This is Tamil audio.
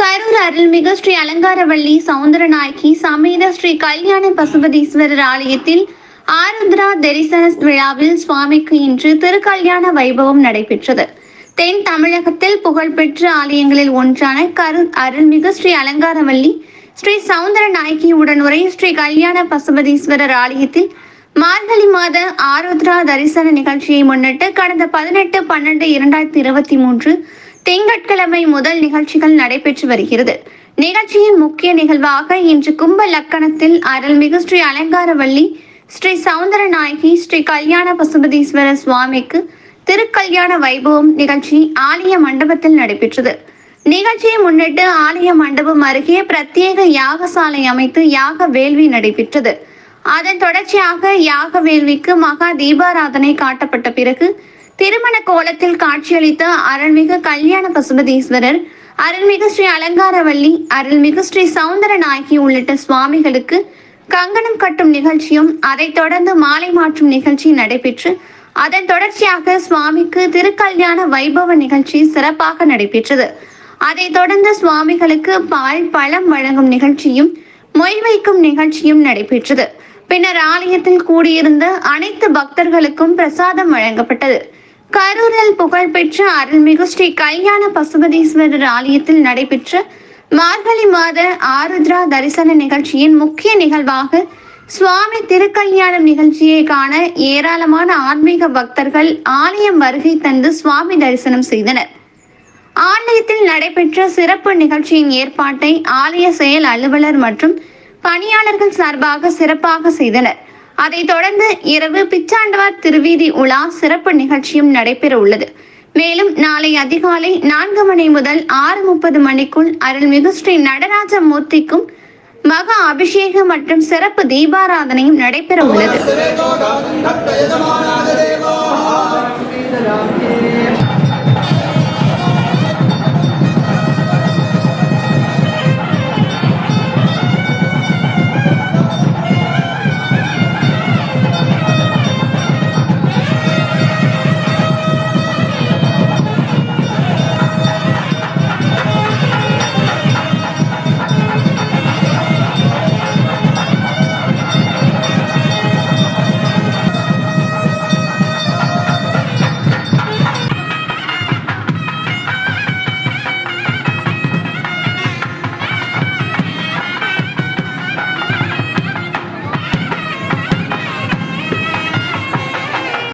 கரூர் அருள்மிகு ஸ்ரீ அலங்காரவள்ளி சவுந்தரநாயகி சமேத ஸ்ரீ கல்யாண பசுபதீஸ்வரர் ஆலயத்தில் ஆருத்ரா தரிசன விழாவில் சுவாமிக்கு இன்று திருக்கல்யாண வைபவம் நடைபெற்றது. தென் தமிழகத்தில் புகழ்பெற்ற ஆலயங்களில் ஒன்றான கரு அருள்மிகு ஸ்ரீ அலங்காரவள்ளி ஸ்ரீ சவுந்தரநாயகி உடனுரை ஸ்ரீ கல்யாண பசுபதீஸ்வரர் ஆலயத்தில் மார்கழி மாத ஆருத்ரா தரிசன நிகழ்ச்சியை முன்னிட்டு கடந்த பதினெட்டு பன்னெண்டு இரண்டாயிரத்தி இருபத்தி மூன்று திங்கட்கிழமை முதல் நிகழ்ச்சிகள் நடைபெற்று வருகிறது. நிகழ்ச்சியின் முக்கிய நிகழ்வாக இன்று கும்ப லக்கணத்தில் அருள்மிகு ஸ்ரீ அலங்காரவள்ளி ஸ்ரீ சவுந்தரநாயகி ஸ்ரீ கல்யாண பசுபதீஸ்வரர் சுவாமிக்கு திருக்கல்யாண வைபவம் நிகழ்ச்சி ஆலய மண்டபத்தில் நடைபெற்றது. நிகழ்ச்சியை முன்னிட்டு ஆலய மண்டபம் அருகே பிரத்யேக யாகசாலை அமைத்து யாக வேள்வி நடைபெற்றது. அதன் தொடர்ச்சியாக யாக வேள்விக்கு மகா தீபாராதனை காட்டப்பட்ட பிறகு திருமண கோலத்தில் காட்சியளித்த அருள்மிகு கல்யாண பசுபதீஸ்வரர் அருள்மிகு ஸ்ரீ அலங்காரவள்ளி அருள்மிகு ஸ்ரீ சவுந்தரநாயகி உள்ளிட்ட சுவாமிகளுக்கு கங்கணம் கட்டும் நிகழ்ச்சியும் அதைத் தொடர்ந்து மாலை மாற்றும் நிகழ்ச்சி நடைபெற்று அதன் தொடர்ச்சியாக சுவாமிக்கு திருக்கல்யாண வைபவ நிகழ்ச்சி சிறப்பாக நடைபெற்றது. அதைத் தொடர்ந்து சுவாமிகளுக்கு பால் பழம் வழங்கும் நிகழ்ச்சியும் மொய் வைக்கும் நிகழ்ச்சியும் நடைபெற்றது. பின்னர் ஆலயத்தில் கூடியிருந்த அனைத்து பக்தர்களுக்கும் பிரசாதம் வழங்கப்பட்டது. கரூரில் புகழ்பெற்ற அருள்மிகு ஸ்ரீ கல்யாண பசுபதீஸ்வரர் ஆலயத்தில் நடைபெற்ற மார்கழி மாத ஆருத்ரா தரிசன நிகழ்ச்சியின் முக்கிய நிகழ்வாக சுவாமி திருக்கல்யாணம் நிகழ்ச்சியை காண ஏராளமான ஆன்மீக பக்தர்கள் ஆலயம் வருகை தந்து சுவாமி தரிசனம் செய்தனர். ஆலயத்தில் நடைபெற்ற சிறப்பு நிகழ்ச்சியின் ஏற்பாட்டை ஆலய செயல் அலுவலர் மற்றும் பணியாளர்கள் சார்பாக சிறப்பாக செய்தனர். அதைத் தொடர்ந்து இரவு பிச்சாண்டவார் திருவீதி உலா சிறப்பு நிகழ்ச்சியும் நடைபெற உள்ளது. மேலும் நாளை அதிகாலை நான்கு மணி முதல் ஆறு முப்பது மணிக்குள் அருள்மிகு ஸ்ரீ நடராஜ மூர்த்திக்கும் மகா அபிஷேகம் மற்றும் சிறப்பு தீபாராதனையும் நடைபெற உள்ளது.